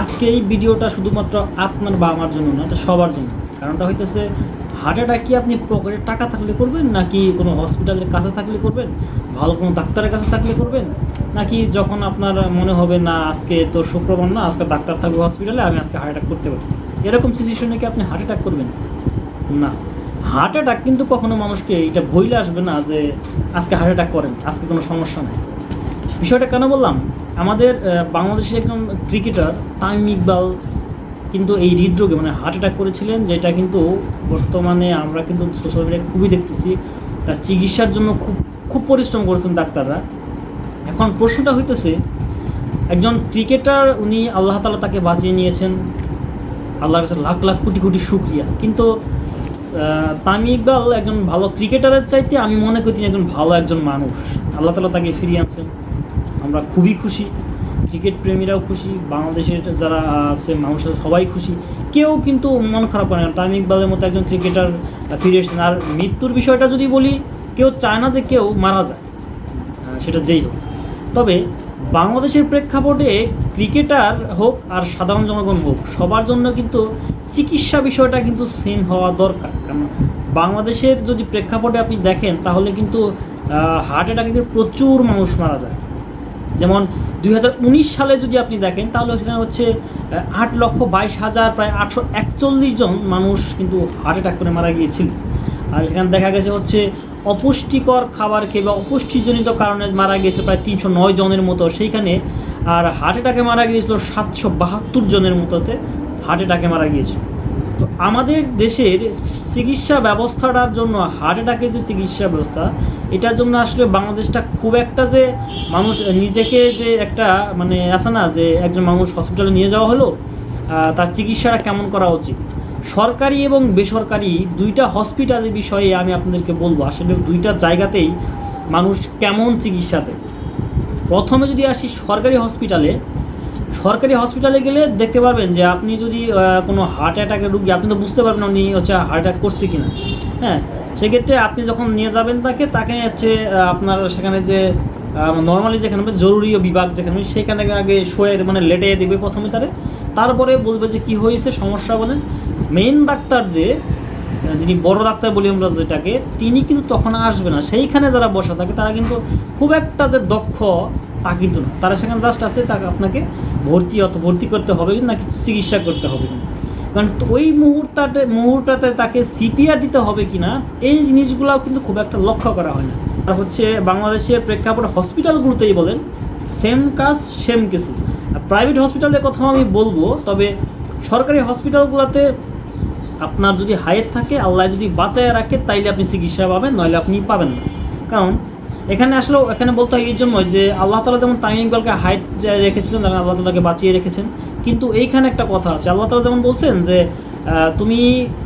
আজকে এই ভিডিওটা শুধুমাত্র আপনার বা আমার জন্য না, এটা সবার জন্য। কারণটা হইতেছে হার্ট অ্যাটাক কি আপনি পকেটে টাকা থাকলে করবেন, নাকি কোনো হসপিটালের কাছে থাকলে করবেন, ভালো কোনো ডাক্তারের কাছে থাকলে করবেন, নাকি যখন আপনার মনে হবে, না, আজকে তো শুক্রবার না, আজকে ডাক্তার থাকবে হসপিটালে আমি আজকে হার্ট অ্যাটাক করতে পারি এরকম সিচুয়েশনে কি আপনি হার্ট অ্যাটাক করবেন? না। হার্ট অ্যাটাক কিন্তু কখনো মানুষকে এটা ভইলে আসবে না যে, আজকে হার্ট অ্যাটাক করেন, আজকে কোনো সমস্যা নেই বিষয়টা কেন বললাম? আমাদের বাংলাদেশের একজন ক্রিকেটার তামিম ইকবাল কিন্তু এই হৃদরোগে মানে হার্ট অ্যাটাক করেছিলেন, যেটা কিন্তু বর্তমানে আমরা কিন্তু সোশ্যাল মিডিয়ায় খুবই দেখতেছি। তার চিকিৎসার জন্য খুব খুব পরিশ্রম করেছেন ডাক্তাররা। এখন প্রশ্নটা হইতেছে, একজন ক্রিকেটার উনি আল্লাহ তালা তাকে বাঁচিয়ে নিয়েছেন, আল্লাহর কাছে লাখ লাখ কোটি কোটি শুক্রিয়া। কিন্তু তামিম ইকবাল একজন ভালো ক্রিকেটারের চাইতে আমি মনে করি তিনি একজন ভালো একজন মানুষ। আল্লাহ তালা তাকে ফিরিয়ে আনছেন। আমরা খুবই খুশি ক্রিকেট প্রেমীরাও খুশি, বাংলাদেশের যারা আছে মানুষ সবাই খুশি। কেউ কিন্তু মন খারাপ করে না। তামিম ইকবালের মতো একজন ক্রিকেটার ফিরে এসেছেন। আর মৃত্যুর বিষয়টা যদি বলি, কেউ চায় না যে কেউ মারা যায়। সেটা যেই হোক। তবে বাংলাদেশের প্রেক্ষাপটে ক্রিকেটার হোক আর সাধারণ জনগণ হোক, সবার জন্য কিন্তু চিকিৎসা বিষয়টা কিন্তু সেম হওয়া দরকার। কারণ বাংলাদেশের যদি প্রেক্ষাপটে আপনি দেখেন, তাহলে কিন্তু হার্ট অ্যাটাকে প্রচুর মানুষ মারা যায়। যেমন দুই হাজার উনিশ সালে যদি আপনি দেখেন, তাহলে সেখানে হচ্ছে আট লক্ষ বাইশ হাজার প্রায় আটশো একচল্লিশ জন মানুষ কিন্তু হার্ট অ্যাটাক করে মারা গিয়েছিল। আর এখানে দেখা গেছে হচ্ছে, অপুষ্টিকর খাবার খেয়ে বা অপুষ্টিজনিত কারণে মারা গিয়েছিল প্রায় তিনশো নয় জনের মতো। সেইখানে আর হার্ট অ্যাটাকে মারা গিয়েছিল সাতশো বাহাত্তর জনের মতোতে হার্ট অ্যাটাকে মারা গিয়েছিল। তো আমাদের দেশের চিকিৎসা ব্যবস্থাটার জন্য হার্ট অ্যাটাকের যে চিকিৎসা ব্যবস্থা এটার জন্য আসলে বাংলাদেশটা খুব একটা যে মানুষ, নিজেকে যে একটা মানে আছে না, যে একজন মানুষ হসপিটালে নিয়ে যাওয়া হলো তার চিকিৎসাটা কেমন করা উচিত? সরকারি এবং বেসরকারি দুইটা হসপিটালের বিষয়ে আমি আপনাদেরকে বলব। আসলে দুইটা জায়গাতেই মানুষ কেমন চিকিৎসা দেয়? প্রথমে যদি আসি সরকারি হসপিটালে সরকারি হসপিটালে গেলে দেখতে পারবেন যে আপনি যদি কোনো হার্ট অ্যাটাকের রুগী, আপনি তো বুঝতে পারবেন উনি হচ্ছে হার্ট অ্যাটাক করছে কিনা। হ্যাঁ সেক্ষেত্রে আপনি যখন নিয়ে যাবেন তাকে তাকে হচ্ছে আপনার সেখানে যে নর্মালি যেখানে জরুরি বিভাগ যেখানে সেখানে আগে শোয়ে মানে লেটে দেবে প্রথমে তারে। তারপরে বলবে যে কি হয়েছে, সমস্যা বলেন। মেইন ডাক্তার যে যিনি বড় ডাক্তার বলি আমরা যেটাকে, তিনি কিন্তু তখন আসবে না। সেইখানে যারা বসা থাকে, তারা কিন্তু খুব একটা যে দক্ষ তা কিন্তু না। তারা সেখানে জাস্ট আছে, তাকে আপনাকে ভর্তি অত ভর্তি করতে হবে, নাকি চিকিৎসা করতে হবে। কারণ ওই মুহূর্তটাতে মুহূর্তটাতে তাকে সিপিআর দিতে হবে কিনা, এই জিনিসগুলোও কিন্তু খুব একটা লক্ষ্য করা হয় না। আর হচ্ছে বাংলাদেশের প্রেক্ষাপট হসপিটালগুলোতেই বলেন, সেম কাজ, সেম কিছু। প্রাইভেট হসপিটালের কথাও আমি বলব, তবে সরকারি হসপিটালগুলোতে আপনার যদি হায়ের থাকে, আল্লাহ যদি বাঁচায় রাখে, তাইলে আপনি চিকিৎসা পাবেন, নইলে আপনি পাবেন না। কারণ এখানে আসলেও, এখানে বলতে হয় এই জন্যই যে আল্লাহ তালা যেমন তামিম ইকবালকে হাইট রেখেছিলেন তেমন আল্লাহ তালাকে বাঁচিয়ে রেখেছেন। কিন্তু এইখানে একটা কথা আছে, আল্লাহ তালা যেমন বলছেন যে তুমি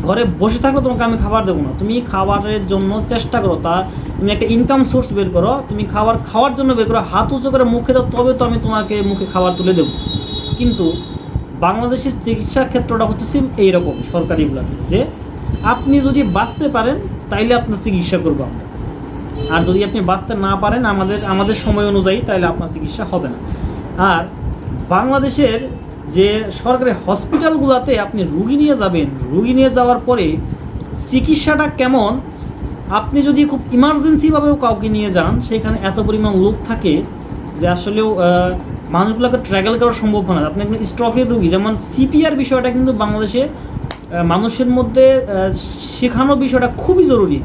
ঘরে বসে থাকলে তোমাকে আমি খাবার দেবো না। তুমি খাবারের জন্য চেষ্টা করো, তা তুমি একটা ইনকাম সোর্স বের করো, তুমি খাবার খাওয়ার জন্য বের করো, হাত উঁচু করে মুখে দাও, তবে তো আমি তোমাকে মুখে খাবার তুলে দেবো। কিন্তু বাংলাদেশের চিকিৎসা ক্ষেত্রটা হচ্ছে সেম এইরকম সরকারিগুলোতে, যে আপনি যদি বাঁচতে পারেন, তাইলে আপনার চিকিৎসা করব আমরা। আর যদি আপনি বাঁচতে না পারেন আমাদের আমাদের সময় অনুযায়ী, তাহলে আপনার চিকিৎসা হবে না। আর বাংলাদেশের যে সরকারি হসপিটালগুলোতে আপনি রুগী নিয়ে যাবেন, রুগী নিয়ে যাওয়ার পরে চিকিৎসাটা কেমন? আপনি যদি খুব ইমার্জেন্সিভাবেও কাউকে নিয়ে যান, সেখানে এত পরিমাণ লোক থাকে যে আসলেও মানুষগুলোকে ট্র্যাভেল করা সম্ভব না। আপনি একজন স্ট্রোকের রুগী, যেমন সিপিআর বিষয়টা কিন্তু বাংলাদেশে মানুষের মধ্যে শেখানো বিষয়টা খুবই জরুরি।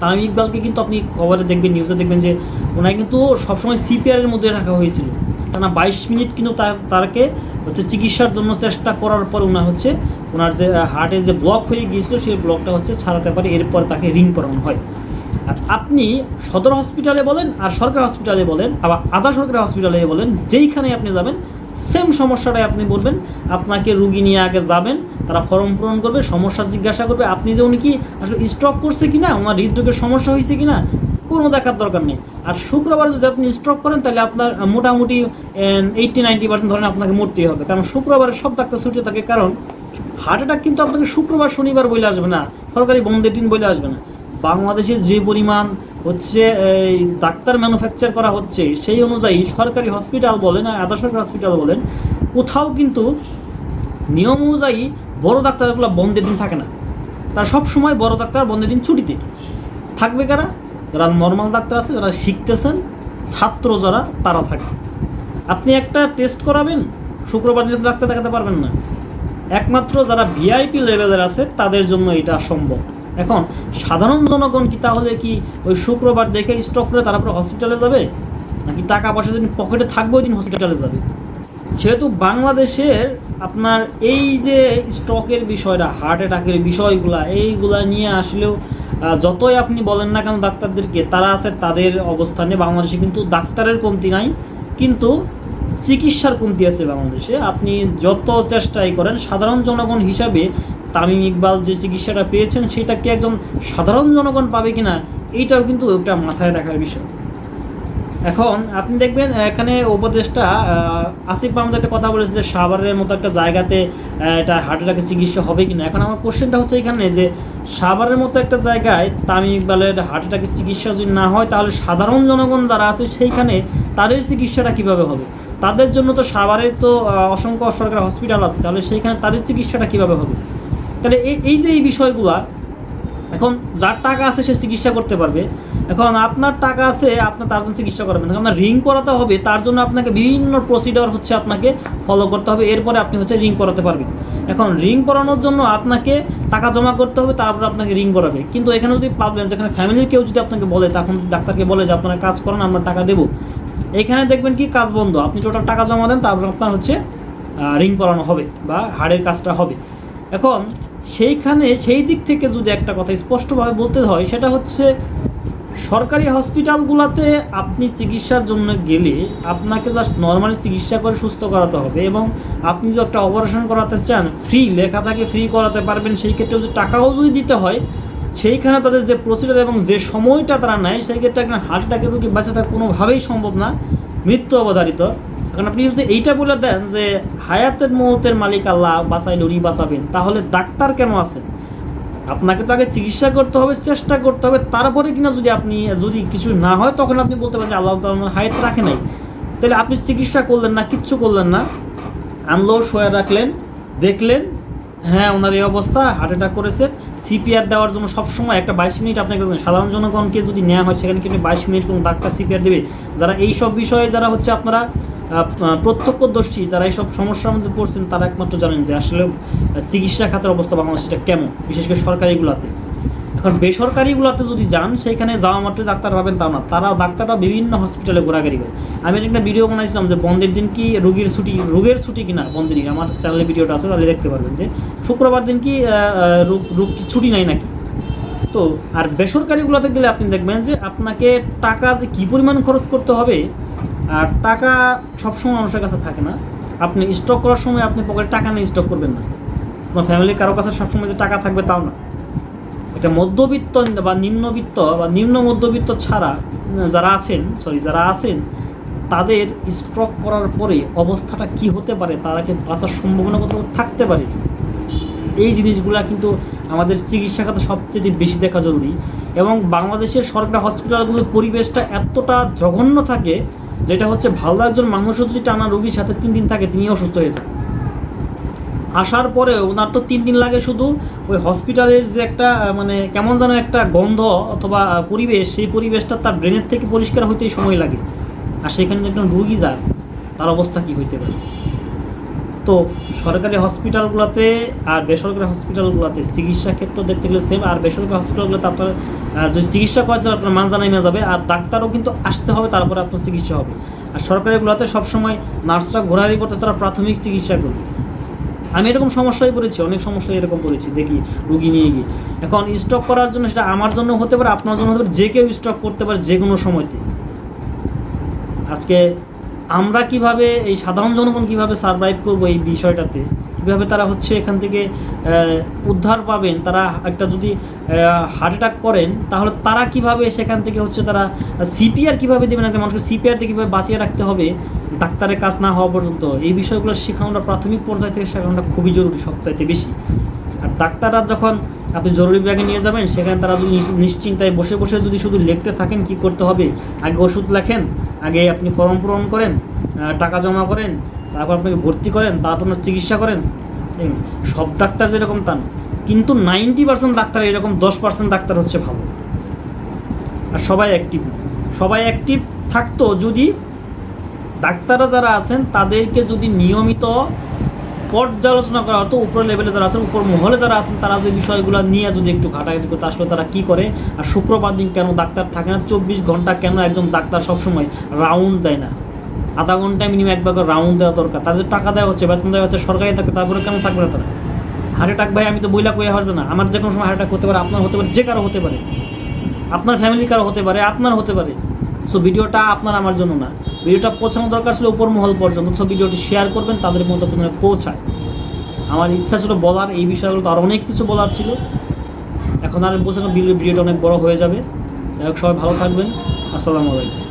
তামিম ইকবালকে কিন্তু আপনি খবরে দেখবেন নিউজে দেখবেন যে ওনাকে কিন্তু সবসময় সিপিআর এর মধ্যে রাখা হয়েছিল। টানা বাইশ মিনিট কিন্তু তারকে হচ্ছে চিকিৎসার জন্য চেষ্টা করার পর ওনার হচ্ছে ওনার যে হার্টে যে ব্লক হয়ে গিয়েছিল, সেই ব্লকটা হচ্ছে ছাড়াতে পারে, এরপর তাকে রিং করানো হয়। আর আপনি সদর হসপিটালে বলেন আর সরকারি হসপিটালে বলেন, আবার আধা সরকারি হসপিটালে বলেন যেইখানে আপনি যাবেন সেম সমস্যাটাই আপনি বলবেন, আপনাকে রুগী নিয়ে আগে যাবেন, তারা ফর্ম পূরণ করবে, সমস্যা জিজ্ঞাসা করবে, আপনি যে উনি কি আসলে স্ট্রক করছে কিনা, ওনার হৃদরোগের সমস্যা হয়েছে কি না কোনো দেখার দরকার নেই। আর শুক্রবার যদি আপনি স্ট্রক করেন, তাহলে আপনার মোটামুটি এইটটি নাইনটি পার্সেন্ট ধরেন আপনাকে মরতেই হবে। কারণ শুক্রবারে সব ডাক্তার ছুটি থাকে, কারণ হার্ট অ্যাটাক কিন্তু আপনাকে শুক্রবার, শনিবার বলে আসবে না, সরকারি বন্ধের দিন বলে আসবে না। বাংলাদেশে যে পরিমাণ হচ্ছে এই ডাক্তার ম্যানুফ্যাকচার করা হচ্ছে, সেই অনুযায়ী সরকারি হসপিটাল বলেন আর আধা সরকারি হসপিটাল বলেন, কোথাও কিন্তু নিয়ম অনুযায়ী বড় ডাক্তারগুলো বন্ধের দিন থাকে না। তারা সব সময় বড় ডাক্তার বন্ধের দিন ছুটিতে। থাকবে কারা? যারা নর্মাল ডাক্তার আছে, যারা শিখতেছেন, ছাত্র যারা, তারা থাকে আপনি একটা টেস্ট করাবেন, শুক্রবার দিন ডাক্তার দেখাতে পারবেন না। একমাত্র যারা ভিআইপি লেভেলের আছে, তাদের জন্য এটা সম্ভব। এখন সাধারণ জনগণ কি তাহলে কি ওই শুক্রবার দেখে স্টক করে তারপরে হসপিটালে যাবে? নাকি টাকা পয়সা দিন পকেটে থাকবে ওই দিন হসপিটালে যাবে? সেহেতু বাংলাদেশের আপনার এই যে স্টকের বিষয়টা হার্ট অ্যাটাকের বিষয়গুলা, এইগুলা নিয়ে আসলেও যতই আপনি বলেন না কেন ডাক্তারদেরকে, তারা আছে তাদের অবস্থানে। বাংলাদেশে কিন্তু ডাক্তারের কমতি নাই, কিন্তু চিকিৎসার কমতি আছে বাংলাদেশে। আপনি যত চেষ্টাই করেন, সাধারণ জনগণ হিসাবে তামিম ইকবাল যে চিকিৎসাটা পেয়েছেন, সেটা কি একজন সাধারণ জনগণ পাবে কিনা, এইটাও কিন্তু একটা মাথায় রাখার বিষয়। এখন আপনি দেখবেন, এখানে উপদেশটা আসিফ মাহমুদ একটা কথা বলেছে যে সাভারের মতো একটা জায়গাতে এটা হার্ট অ্যাটাকের চিকিৎসা হবে কিনা। এখন আমার কোশ্চেনটা হচ্ছে এখানে যে, সাভারের মতো একটা জায়গায় তামিম ইকবালের হার্ট অ্যাটাকের চিকিৎসা যদি না হয়, তাহলে সাধারণ জনগণ যারা আছে, সেইখানে তাদের চিকিৎসাটা কীভাবে হবে? তাদের জন্য তো সাভারের তো অসংখ্য সরকারি হসপিটাল আছে, তাহলে সেইখানে তাদের চিকিৎসাটা কীভাবে হবে? তাহলে এই এই যে এই বিষয়গুলা, এখন যার টাকা আছে সে চিকিৎসা করতে পারবে। এখন আপনার টাকা আছে, আপনি তার জন্য চিকিৎসা করবেন। আপনার রিং করাতে হবে, তার জন্য আপনাকে বিভিন্ন প্রসিডিওর হচ্ছে আপনাকে ফলো করতে হবে। এরপরে আপনি হচ্ছে রিং করাতে পারবেন। এখন রিং করানোর জন্য আপনাকে টাকা জমা করতে হবে, তারপর আপনাকে রিং করাবে কিন্তু এখানে যদি পাবেন যেখানে ফ্যামিলির কেউ যদি আপনাকে বলে, তখন ডাক্তারকে বলে যে, আপনারা কাজ করেন, আমরা টাকা দেবো। এখানে দেখবেন কি, কাজ বন্ধ। আপনি টোটাল টাকা জমা দেন, তারপর আপনার হচ্ছে রিং করানো হবে বা হাড়ের কাজটা হবে। এখন সেইখানে সেই দিক থেকে যদি একটা কথা স্পষ্টভাবে বলতে হয়, সেটা হচ্ছে সরকারি হসপিটালগুলোতে আপনি চিকিৎসার জন্য গেলে আপনাকে জাস্ট নর্মালি চিকিৎসা করে সুস্থ করাতে হবে এবং আপনি যদি একটা অপারেশন করাতে চান ফ্রি লেখা থাকে ফ্রি করাতে পারবেন। সেই ক্ষেত্রে যদি টাকাও যদি দিতে হয়, সেইখানে তাদের যে প্রসিডিওর এবং যে সময়টা তারা নেয়, সেই ক্ষেত্রে একটা হার্ট অ্যাটাকের রোগী বাঁচা থাকা কোনোভাবেই সম্ভব না, মৃত্যু অবধারিত। এখন আপনি যদি এইটা বলে দেন যে হায়াতের মুহূর্তের মালিক আল্লাহ বাঁচাইলে উনি বাঁচাবেন, তাহলে ডাক্তার কেন আছেন? আপনাকে তো আগে চিকিৎসা করতে হবে, চেষ্টা করতে হবে, তারপরে কিনা যদি আপনি, যদি কিছু না হয়, তখন আপনি বলতে পারেন আল্লাহ তাআলা হায়াত রাখে নাই। তাহলে আপনি চিকিৎসা করলেন না, কিচ্ছু করলেন না। আনলো, শোয়া রাখলেন, দেখলেন হ্যাঁ ওনার এই অবস্থা হার্ট অ্যাটাক করেছে সিপিআর দেওয়ার জন্য সবসময় একটা বাইশ মিনিট আপনাকে। সাধারণ জনগণকে যদি নেওয়া হয়, সেখানে কিন্তু বাইশ মিনিট কোনো ডাক্তার সিপিআর দেবে? যারা এই সব বিষয়ে, যারা হচ্ছে আপনারা প্রত্যক্ষদর্শী যারা এইসব সমস্যার মধ্যে পড়ছেন, তারা একমাত্র জানেন যে আসলে চিকিৎসা খাতের অবস্থা বাংলাদেশটা কেমন, বিশেষ করে সরকারিগুলোতে। এখন বেসরকারিগুলোতে যদি যান সেইখানে যাওয়া মাত্র ডাক্তার পাবেন তা না। তারা ডাক্তাররা বিভিন্ন হসপিটালে ঘোরাঘুরি করে। আমি একটা ভিডিও বানাইছিলাম যে বন্ধের দিন কি রোগীর ছুটি, রোগের ছুটি কিনা বন্ধের দিন। আমার চ্যানেলে ভিডিওটা আছে, তাহলে দেখতে পারবেন যে শুক্রবার দিন কি রোগ ছুটি নাই নাকি? তো, আর বেসরকারিগুলোতে গেলে আপনি দেখবেন যে আপনাকে টাকা যে কী পরিমাণ খরচ করতে হবে আর টাকা সবসময় মানুষের কাছে থাকে না। আপনি স্টক করার সময় আপনি পকেটে টাকা নিয়ে স্টক করবেন না। আপনার ফ্যামিলির কারও কাছে সবসময় যে টাকা থাকবে তাও না। এটা মধ্যবিত্ত বা নিম্নবিত্ত বা নিম্ন মধ্যবিত্ত ছাড়া যারা আছেন সরি যারা আছেন, তাদের স্ট্রোক করার পরে অবস্থাটা কি হতে পারে তারা কি বাঁচার সম্ভাবনা কত থাকতে পারে? এই জিনিসগুলা কিন্তু আমাদের চিকিৎসা খাতে সবচেয়ে বেশি দেখা জরুরি। এবং বাংলাদেশের সরকারি হসপিটালগুলোর পরিবেশটা এতটা জঘন্য থাকে যেটা হচ্ছে ভালো একজন মানুষও যদি টানা রোগীর সাথে তিন দিন থাকে তিনি অসুস্থ হয়ে যান। আসার পরে ওনার তো তিন দিন লাগে শুধু ওই হসপিটালের যে একটা মানে কেমন যেন একটা গন্ধ অথবা পরিবেশ, সেই পরিবেশটা তার ব্রেনের থেকে পরিষ্কার হইতেই সময় লাগে। আর সেখানে যদি একজন রুগী যায়, তার অবস্থা কি হইতে পারে? তো সরকারি হসপিটালগুলোতে আর বেসরকারি হসপিটালগুলোতে চিকিৎসা ক্ষেত্র দেখতে গেলে সেম আর বেসরকারি হসপিটালগুলোতে আপনার যদি চিকিৎসা করার জন্য আপনার মানজা নেমে যাবে, আর ডাক্তারও কিন্তু আসতে হবে, তারপরে আপনার চিকিৎসা হবে। আর সরকারিগুলোতে সবসময় নার্সরা ঘোরাঘুরি করতে তারা প্রাথমিক চিকিৎসা করবে আমি এরকম সমস্যায় পড়েছি, অনেক সমস্যায় এরকম পড়েছি, দেখি, রুগী নিয়ে গিয়ে। এখন স্টক করার জন্য সেটা আমার জন্য হতে পারে, আপনার জন্য হতে পারে, যে কেউ স্টক করতে পারে যে কোনো সময়তে। আজকে আমরা কীভাবে, এই সাধারণ জনগণ কীভাবে সার্ভাইভ করব এই বিষয়টাতে? কীভাবে তারা হচ্ছে এখান থেকে উদ্ধার পাবেন? তারা একটা যদি হার্ট অ্যাটাক করেন, তাহলে তারা কীভাবে সেখান থেকে হচ্ছে তারা সিপিআর কীভাবে দেবেন একটা মানুষকে সিপিআর দিয়ে কীভাবে বাঁচিয়ে রাখতে হবে? ডাক্তারের কাজ না হওয়া পর্যন্ত। এই বিষয়গুলো শেখানোটা প্রাথমিক পর্যায় থেকে শেখানোটা খুবই জরুরি সবচাইতে বেশি। আর ডাক্তাররা যখন আপনি জরুরি বিভাগে নিয়ে যাবেন, সেখানে তারা যদি নিশ্চিন্তায় বসে বসে যদি শুধু লিখতে থাকেন কি করতে হবে? আগে ওষুধ লেখেন আগে আপনি ফর্ম পূরণ করেন টাকা জমা করেন, তারপর আপনাকে ভর্তি করেন, তারপর আপনার চিকিৎসা করেন সব ডাক্তার যেরকম তা না। কিন্তু নাইনটি পার্সেন্ট ডাক্তার এরকম, দশ পার্সেন্ট ডাক্তার হচ্ছে ভালো আর সবাই অ্যাক্টিভ সবাই অ্যাক্টিভ থাকতো যদি ডাক্তাররা যারা আছেন, তাদেরকে যদি নিয়মিত পর্যালোচনা করা হতো উপর লেভেলে যারা আছেন, উপর মহলে যারা আছেন, তারা যদি বিষয়গুলো নিয়ে যদি একটু ঘাটাঘাটি করতে আসলে তারা কী করে? আর শুক্রবার দিন কেন ডাক্তার থাকে না? চব্বিশ ঘণ্টা কেন একজন ডাক্তার সবসময় রাউন্ড দেয় না? আধা ঘন্টায় মিনিমাম একবার রাউন্ড দেওয়া দরকার। তাদের টাকা দেওয়া হচ্ছে, বেতন দেওয়া হচ্ছে, সরকারি থাকে, তারপরে কেন থাকবে না তারা? হার্ট অ্যাটাক ভাই, আমি তো বইলা কয়ে আসবে না। আমার যে কোনো সময় হার্ট অ্যাটাক হতে পারে, আপনার হতে পারে, যে কারও হতে পারে। আপনার ফ্যামিলি কারও হতে পারে, আপনার হতে পারে। সো ভিডিওটা আপনার, আমার জন্য না। ভিডিওটা পৌঁছানো দরকার ছিল উপর মহল পর্যন্ত। তো ভিডিওটি শেয়ার করবেন, তাদের মধ্যে প্রথমে পৌঁছায়। আমার ইচ্ছা ছিল বলার, এই বিষয়গুলো তো আর অনেক কিছু বলার ছিল। এখন আর বোঝানো ভিডিওটা অনেক বড় হয়ে যাবে। যাই হোক, সবাই ভালো থাকবেন। আসসালামু আলাইকুম।